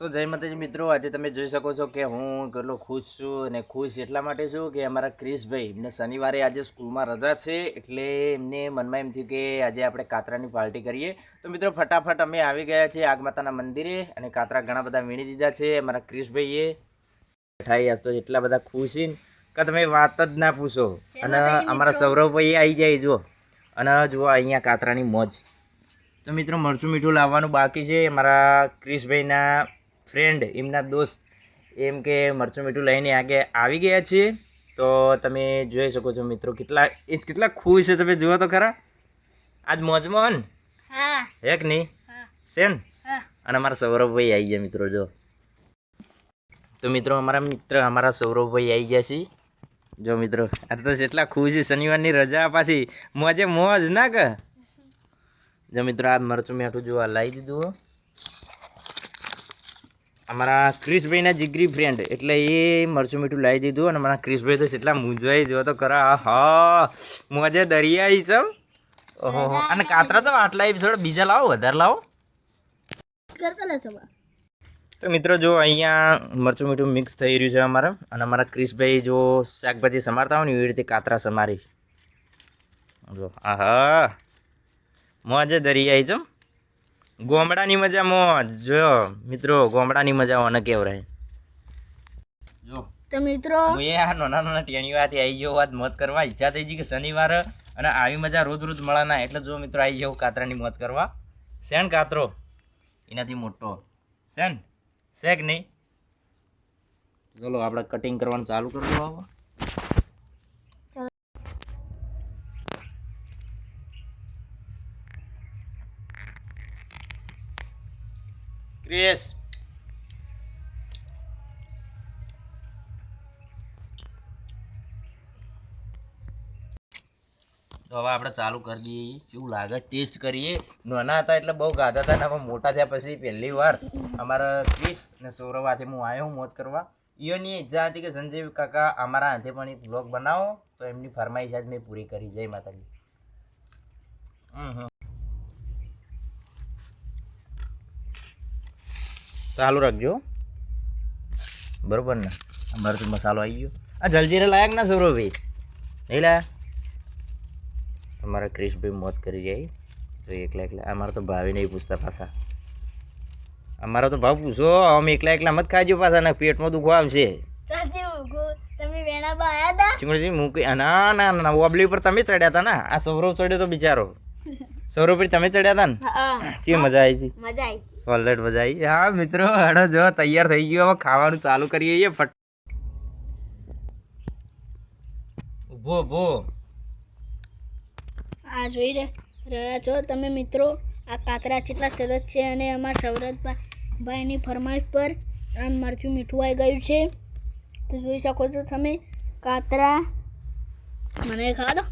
તો જય માતાજી મિત્રો આજે તમે જોઈ શકો છો કે હું કેટલો ખુશ છું અને ખુશ એટલા માટે છું કે અમારા ક્રિશભાઈ એમને શનિવારે આજે સ્કૂલમાં રજા છે એટલે એમને મનમાં એમ થયું કે આજે આપણે કાતરાની પાર્ટી કરીએ. તો મિત્રો ફટાફટ અમે આવી ગયા છીએ આગમાતાના મંદિરે અને કાતરા ઘણા બધા વીણી દીધા છે અમારા ક્રિશભાઈએ. બેઠાઈ આજ તો એટલા બધા ખુશ છે કે તમે વાત જ ના પૂછો. અને અમારા સૌરભભાઈ આવી જાય જુઓ. અને જુઓ અહીંયા કાતરાની મોજ. તો મિત્રો મરચું મીઠું લાવવાનું બાકી છે. મારા ક્રિશભાઈના ફ્રેન્ડ એમના દોસ્ત એમ કે મરચું મીઠું લઈને આગે આવી ગયા છીએ. તો તમે જોઈ શકો છો મિત્રો કેટલા એ કેટલા ખુશ છે તમે જુઓ તો ખરા. આજ મોજમાં હન હા કે નહીં? હા. છે ને હા. અને અમારા સૌરભભાઈ આવી ગયા મિત્રો જો. તો મિત્રો અમારા મિત્ર અમારા સૌરભભાઈ આવી ગયા છે. જો મિત્રો આ તો એટલા ખુશ છે શનિવારની રજા પાછી. મોજે મોજ ના કે? જો મિત્રો આ મરચું મીઠું જો લાવી દીધું. અમારા ક્રિશભાઈના જીગરી ફ્રેન્ડ એટલે એ મરચું મીઠું લાવી દીધું અને મારા ક્રિશભાઈ તો કેટલા મૂંઝવાઈ જો તો ખરા. હા મોજે દરિયાઈ છે ઓહો. અને કાતરા તો આટલા થોડા બીજા લાવો, વધારે લાવો. તો મિત્રો જો અહીંયા મરચું મીઠું મિક્સ થઈ રહ્યું છે અમારે. અને અમારા ક્રિશભાઈ જો શાકભાજી સમારતા હોય ને એવી રીતે કાતરા સમારી. જો. આહા. મોજે દરિયાઈ છો ગોમડાની મજા મોજ જો મિત્રો ગોમડાની મજા ઓને કેવરાય જો. તો મિત્રો? હું આ નાના નાના ટેણીવાથી આવી ગયો વાત મોજ કરવા. ઈચ્છા થઈ ગઈ કે શનિવાર અને આવી મજા રોજ રોજ મળે ના. એટલે જો મિત્રો આવી જાવ કાતરાની મોજ કરવા. શેન કાતરો? એનાથી મોટો. શેન? શેક કે નહીં? ચલો આપણે કટિંગ કરવાનું ચાલુ કરી દો હવે. ક્રિસ તો હવે આપણે ચાલુ કરી દઈએ. કેવું લાગે? ટેસ્ટ કરીએ. નાના હતા એટલે બહુ ગાધા હતા ને મોટા થયા પછી પહેલી વાર અમારા ક્રિસ ને સૌરવ હાથે હું આવ્યો હું મોજ કરવા. ઈઓની ઈચ્છા હતી કે સંજય કાકા અમારા હાથે પણ એક બ્લોગ બનાવો. તો એમની ફરમાઈશ આજ મેં પૂરી કરી. જય માતાજી. હમ હમ. ચાલુ રાખજો. બરોબર ને અમારો તો મસાલો આવી ગયો. આ જલજીરા લાયક ના સૌરભભાઈ નહીં લાયા અમારા ક્રિશભાઈ મોજ કરી જાય. તો એકલા એકલા અમારા તો ભાવે નહીં પૂછતા પાછા. અમારો તો ભાવ પૂછો. અમે એકલા એકલા મત ખાજો પાછા ને પેટમાં દુખવા આવશે. તમે આયા મૂકી ના ના ના ઓબલી ઉપર તમે ચડ્યા હતા ને? આ સૌરવ ચડ્યો તો બિચારો. સૌરવ પર તમે ચડ્યા હતા ને? ચી મજા આવી હતી? મજા આવી સોલેડ મજા હા, મિત્રો, હડો, જો, તૈયાર થઈ ગયો. હવે ખાવાનું ચાલુ કરીએ છીએ, ફટ ઊભો ઊભો. આ જોઈ રે, રહ્યા છો તમે મિત્રો? આ કાતરા કેટલા સરસ છે અને અમારા સૌરભભાઈની ફરમાઈશ પર આમ મરચું મીઠું આવી ગયું છે. તો જોઈ શકો છો તમે કાતરા મને ખાવા દો.